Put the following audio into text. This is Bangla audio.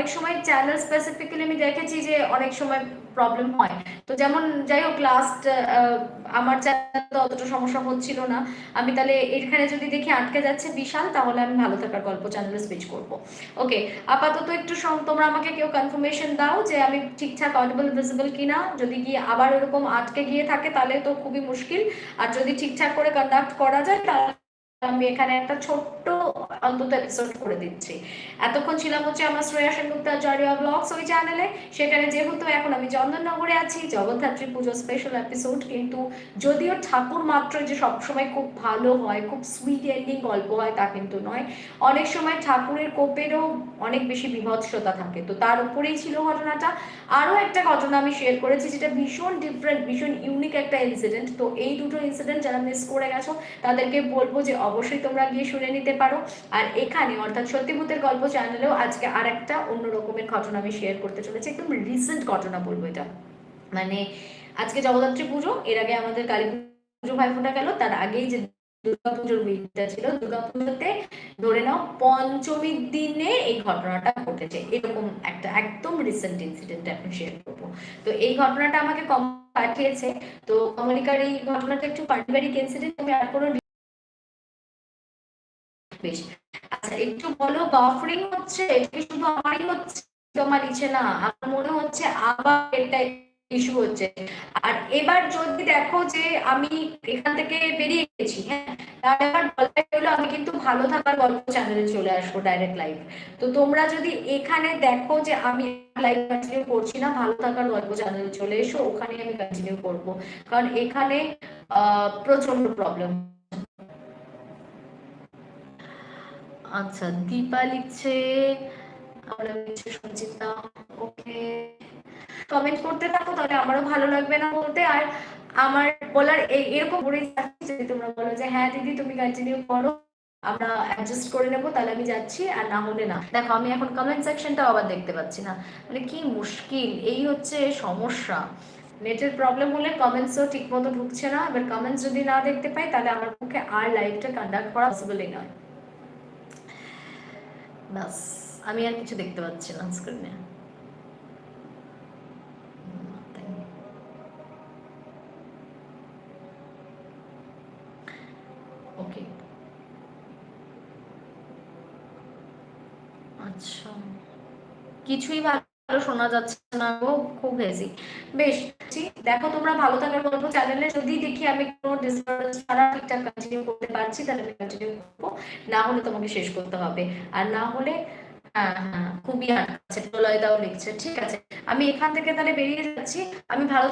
অনেক সময় চ্যানেল স্পেসিফিক্যালি আমি দেখেছি যে অনেক সময় প্রবলেম হয়। তো যেমন যাই হোক লাস্ট আমার চ্যানেল তো অতটা সমস্যা হচ্ছিল না। আমি তাহলে এখানে যদি দেখি আটকে যাচ্ছে বিশাল, তাহলে আমি ভালো থাকার গল্প চ্যানেলে সুইচ করব। ওকে আপাতত একটু তোমরা আমাকে কেউ কনফার্মেশন দাও যে আমি ঠিকঠাক অডিবল ভিজিবল কিনা? যদি গিয়ে আবার এরকম আটকে গিয়ে থাকে, তাহলে তো খুবই মুশকিল। আর যদি ঠিকঠাক করে কন্ডাক্ট করা যায়, তাহলে আমি এখানে একটা ছোট্ট অন্তত এপিসোড করে দিচ্ছি। এতক্ষণ ছিলাম হচ্ছে আমার শ্রেয়া সেনগুপ্ত আচার্য ব্লগস ওই চ্যানেলে সেখানে যেহেতু এখন আমি চন্দননগরে আছি, জগদ্ধাত্রী পুজো স্পেশাল এপিসোড কিন্তু যদিও ঠাকুর মাত্র যে সবসময় খুব ভালো হয়, খুব সুইট এন্ডিং গল্প হয় তা কিন্তু নয়। অনেক সময় ঠাকুরের কোপেরও অনেক বেশি বিভৎসতা থাকে। তো তার উপরেই ছিল ঘটনাটা। আরও একটা ঘটনা আমি শেয়ার করেছি যেটা ভীষণ ডিফারেন্ট ভীষণ ইউনিক একটা ইনসিডেন্ট তো এই দুটো ইনসিডেন্ট যারা মিস করে গেছো, তাদেরকে বলব যে অবশ্যই তোমরা গিয়ে শুনে নিতে পারো। আর এখানে অর্থাৎ সত্যিভূতের গল্প চ্যানেলেও আজকে আর একটা অন্য রকমের ঘটনা আমি শেয়ার করতে চলেছি। একদম রিসেন্ট ঘটনা বলব এটা। মানে আজকে জগদ্ধাত্রী পুজো, এর আগে আমাদের কালী পুজো ভাইফোঁটা গেল, তার আগেই যে দুর্গা পুজোর উইকটা ছিল দুর্গা পুজোতে ধরে নাও পঞ্চমীর দিনে এই ঘটনাটা ঘটেছে। এরকম একটা একদম রিসেন্ট ইনসিডেন্ট এখন শেয়ার করব। তো এই ঘটনাটা আমাকে কম পাঠিয়েছে। তো কমলিকার এই ঘটনাটা একটু পারিবারিক ইনসিডেন্ট আমি আর কোনো বেশ। আচ্ছা একটু বলো বাফারিং হচ্ছে? এটা শুধু আমারই হচ্ছে? তোমার ইচ্ছে না, আমার মনে হচ্ছে আবার এটা ইস্যু হচ্ছে। আর এবার যদি দেখো যে আমি এখান থেকে বেরিয়ে গেছি হ্যাঁ? তাহলে এবার বলাই হলো, আমি কিন্তু ভালো থাকার গল্প চ্যানেলে চলে আসব ডাইরেক্ট লাইভ তো তোমরা যদি এখানে দেখো যে আমি লাইভ কন্টিনিউ করছি না, ভালো থাকার গল্প চ্যানেলে চলে এসো ওখানে আমি কন্টিনিউ করব। কারণ এখানে প্রচণ্ড প্রবলেম আচ্ছা দীপা লিখছে, আমরা লিখছে সঞ্চিতা ওকে। কমেন্ট করতে থাকো, তাহলে আমারও ভালো লাগবে না বলতে। আর আমার বলার এরকম করেই যদি তোমরা বলো যে হ্যাঁ দিদি, তুমি কন্টিনিউ করো, আমরা অ্যাডজাস্ট করে নেব, তাহলে আমি যাচ্ছি, আর না হলে না। দেখো, আমি এখন কমেন্ট সেকশনটাও আবার দেখতে পাচ্ছি না। মানে কি মুশকিল, এই হচ্ছে সমস্যা। নেটের প্রবলেম হলে কমেন্টসও ঠিক মতো ঢুকছে না। এবার কমেন্টস যদি না দেখতে পাই, তাহলে আমার পক্ষে আর লাইভটা কন্ডাক্ট করা পসিবলই নয়। ব্যাস আমি আর কিছু দেখতে পাচ্ছি না স্ক্রিনে ওকে আচ্ছা। কিছুই ভালো শোনা যাচ্ছে না গো খুব হেজি বেশ দেখো তোমরা ভালো থাকার গল্প চ্যানেলে যদি দেখি আমি কোনো ডিসটার্বেন্স ছাড়া ঠিকঠাক কন্টিনিউ করতে পারছি, তাহলে আমি কন্টিনিউ করব। না হলে তোমাকে শেষ করতে হবে। আর না হলে হ্যাঁ হ্যাঁ খুবই প্রলয়দাও লিখছে। ঠিক আছে, আমি এখান থেকে তাহলে বেরিয়ে যাচ্ছি। আমি ভালো